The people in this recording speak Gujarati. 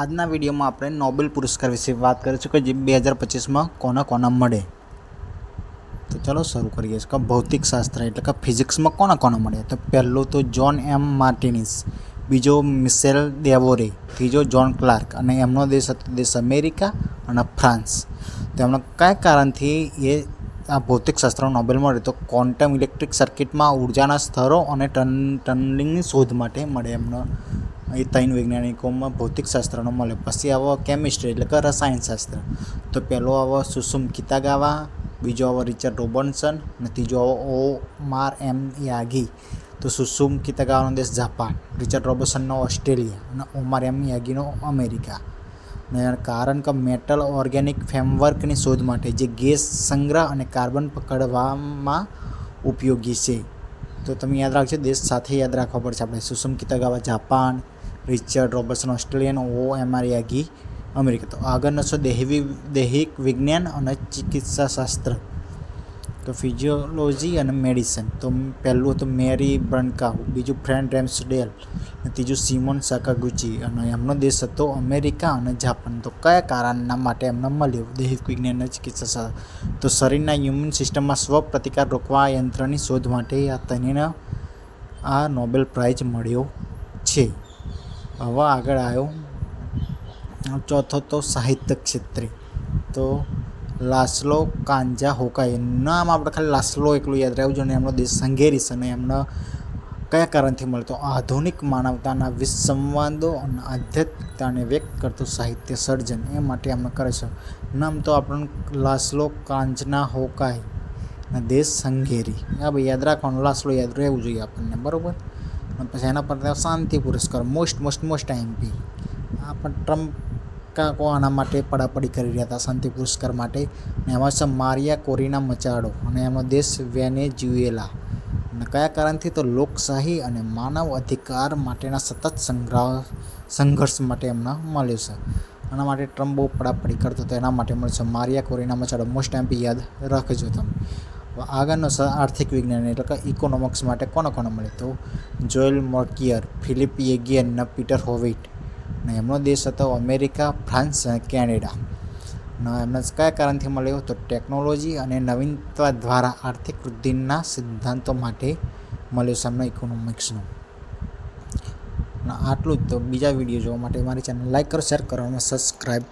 આજના વિડીયોમાં આપણે નોબેલ પુરસ્કાર વિશે વાત કરીશું કે જે બે હજાર પચીસમાં કોના કોના મળે. તો ચલો શરૂ કરીએ કે ભૌતિક શાસ્ત્ર એટલે કે ફિઝિક્સમાં કોના કોના મળે. તો પહેલું તો જ્હોન એમ માર્ટિનિસ, બીજો મિસેલ દેવોરે, ત્રીજો જ્હોન ક્લાર્ક અને એમનો દેશ હતો દેશ અમેરિકા અને ફ્રાન્સ. તો એમના કયા કારણથી એ આ ભૌતિક શાસ્ત્ર નોબેલ મળે તો ક્વોન્ટમ ઇલેક્ટ્રિક સર્કિટમાં ઉર્જાના સ્તરો અને ટન ટર્નિંગની શોધ માટે મળે એમનો એ ત્રણ વૈજ્ઞાનિકોમાં ભૌતિકશાસ્ત્રનો મળ્યો મળે. પછી આવો કેમિસ્ટ્રી એટલે કે રસાયણશાસ્ત્ર તો પહેલો આવો સુસુમ કિતાગાવા, બીજો આવો રિચર્ડ રોબન્સન અને ત્રીજો આવો ઓ માર એમ યાગી. તો સુસુમ કિતાગાવાનો દેશ જાપાન. રિચર્ડ રોબન્સનનો ઓસ્ટ્રેલિયા અને ઓમાર એમ યાગીનો અમેરિકા. કારણ કે મેટલ ઓર્ગેનિક ફ્રેમવર્કની શોધ માટે જે ગેસ સંગ્રહ અને કાર્બન પકડવામાં ઉપયોગી છે. તો તમે યાદ રાખજો, દેશ સાથે યાદ રાખવા પડશે આપણે. Susumu Kitagawa Japan Richard Robson Australian ઓ એમ અમેરિકા. તો આગળનો છે દેહવી દૈહિક વિજ્ઞાન અને ચિકિત્સા શાસ્ત્ર તો ફિઝિયોલોજી અને મેડિસિન. તો પહેલું હતું મેરી બ્રનકાવ બીજું ફ્રેન્ડ રેમ્સડેલ અને ત્રીજું સિમોન સાકાગુચી. અને એમનો દેશ હતો અમેરિકા અને જાપાન. તો કયા કારણના માટે એમને મળ્યું? દૈહિક વિજ્ઞાન અને ચિકિત્સા. તો શરીરના હ્યુમન સિસ્ટમમાં સ્વ પ્રતિકાર રોકવા યંત્રની શોધ માટે આ તનીને આ નોબેલ પ્રાઇઝ મળ્યો છે. હવે આગળ આવ્યો. ચોથો તો સાહિત્ય ક્ષેત્રે. તો લાસલો, કાંજા, હોકાઈ, નામ આપણે ખાલી લાસલો એકલું યાદ રહેવું જોઈએ એમનો દેશ સંઘેરીશ અને એમનો કયા કારણથી મળતો? આધુનિક માનવતાના વિસંવાદો અને આધ્યાત્મિકતાને વ્યક્ત કરતું સાહિત્ય સર્જન એ માટે એમણે કરે છે. નામ તો આપણને લાસલો, કાંજના, હોકાઈ અને દેશ સંઘેરી. આ ભાઈ યાદ રાખવાનું, લાસલો યાદ રહેવું જોઈએ આપણને, બરાબર? અને પછી એના પર શાંતિ પુરસ્કાર મોસ્ટ મોસ્ટ મોસ્ટ એમપી આ પણ ટ્રમ્પ કાકો આના માટે પડાપડી કરી રહ્યા હતા શાંતિ પુરસ્કાર માટે? અને એમાં છે મારિયા કોરીના મચાડો અને એમનો દેશ વેનેઝુએલા. અને કયા કારણથી તો લોકશાહી અને માનવ અધિકાર માટેના સતત સંગ્રહ, સંઘર્ષ માટે એમને મળ્યો છે. આના માટે ટ્રમ્પ બહુ પડાપડી કરતો હતો. એના માટે મળશે Maria Corina Machado. Most MP યાદ રાખજો તમે. આગળનો આર્થિક વિજ્ઞાન એટલે કે ઇકોનોમિક્સ માટે કોને કોને મળે તો જોયલ મોર્કિયર ફિલિપ યેગિયન ને પીટર હોવિટ. ને એમનો દેશ હતો અમેરિકા, ફ્રાન્સ અને કેનેડા. ને એમને કયા કારણથી મળ્યો તો ટેકનોલોજી અને નવીનતા દ્વારા આર્થિક વૃદ્ધિના સિદ્ધાંતો માટે મળ્યો સામનો ઇકોનોમિક્સનો આટલું જ તો. બીજા વીડિયો જોવા માટે મારી ચેનલ લાઈક કરો શેર કરો અને સબસ્ક્રાઈબ કરો.